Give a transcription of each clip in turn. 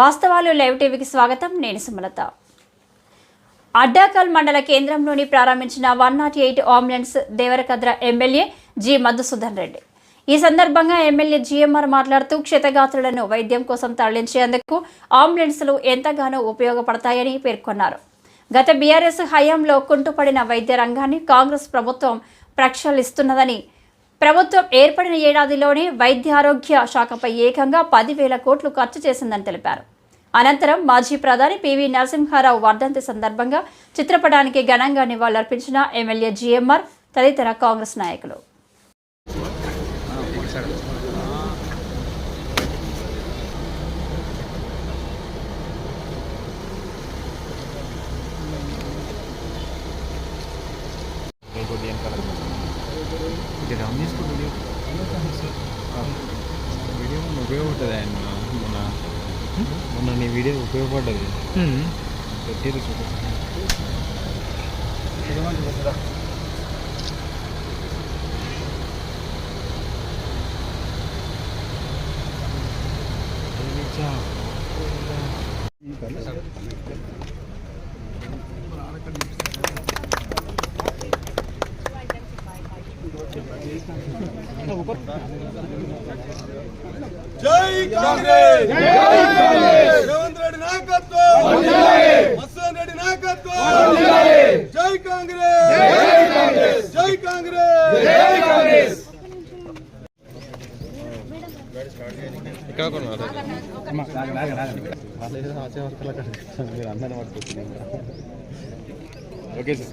వాస్తవాలు లైవ్ టీవీకి స్వాగతం. నేను సుమలత. అడ్డాకల్ మండల కేంద్రంలోని ప్రారంభించిన one not eight ambulance Devarakadra MLA G Madhusudan Reddy. ఈ సందర్భంగా ఎమ్మెల్యే జిఎంఆర్ మాట్లాడుతూ క్షతగాత్రులను వైద్యం కోసం తరలించేందుకు అంబులెన్సులు ఎంతగానో ఉపయోగపడతాయని పేర్కొన్నారు. గత బీఆర్ఎస్ హయాంలో కుంటుపడిన వైద్య రంగాన్ని కాంగ్రెస్ ప్రభుత్వం ప్రక్షాళిస్తున్నదని ప్రభుత్వం ఏర్పడిన ఏడాదిలోనే వైద్యారోగ్య శాఖపై ఏకంగా పదివేల కోట్లు ఖర్చు చేసిందని తెలిపారు. అనంతరం మాజీ ప్రధాని పివి నరసింహారావు వర్ధంతి సందర్భంగా చిత్రపటానికి ఘనంగా నివాళులర్పించిన ఎమ్మెల్యే జిఎంఆర్ తదితర కాంగ్రెస్ నాయకులు. ఇంకోటి వెనకాల ఇది డౌన్ చేసుకో వీడియో. ఉపయోగపడ్డది ఆయన మొన్న మొన్న నీ వీడియో ఉపయోగపడ్డది. పెట్టేది చూడు. జై కాంగ్రెస్! రేవంత్ రెడ్డి నాయకత్వం! మత్స్యన్ రెడ్డి నాయకత్వం! జై కాంగ్రెస్! జై కాంగ్రెస్! ఇక్కడ కొన్నా మీరు అందరం పట్టుకొచ్చింది ఓకే సార్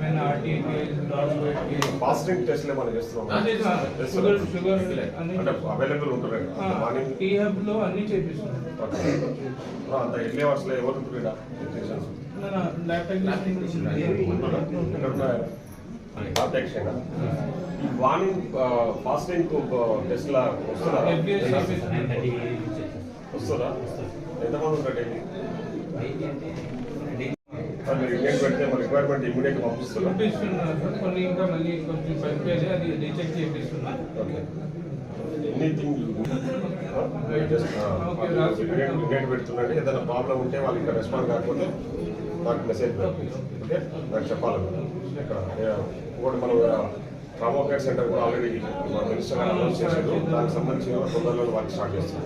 ఏమైనా ఆర్టీకి రాడ్ ఫాస్టింగ్ టెస్ట్లు ఏమైనా చేస్తున్నాం. షుగర్ షుగర్ అన్ని అంటే అవైలబుల్ మార్నింగ్ టీ హబ్లో అన్ని చేపిస్తున్నాం. అంత అవర్స్లో ఎవరు మార్నింగ్ ఫాస్టింగ్ టెస్ట్ లా ఎఫ్డిఎస్ వస్తుందా ఎంతమంది ఉంటారు సార్ మీరు ఇండియన్ పెడితే మన రిక్వైర్మెంట్ ఇమీడియట్ పంపిస్తున్నారు. పంపిస్తున్నారు. కొన్ని ఇంకా మళ్ళీ కొంచెం పంపేది అది రీచెక్ చేపిస్తున్నాం ఓకే. ఎనీథింగ్ ఇండియన్ పెడుతుందంటే ఏదైనా ప్రాబ్లం ఉంటే వాళ్ళు ఇంకా రెస్పాండ్ కాకపోతే నాకు మెసేజ్ ఓకే. నాకు చెప్పాలి. ఇక్కడ ఇంకోటి మనం ట్రామా కేర్ సెంటర్ కూడా ఆల్రెడీ మన మినిస్టర్ గారు అనౌన్స్ చేశారు. దానికి సంబంధించిన తొందరలో వర్క్ స్టార్ట్ చేస్తాం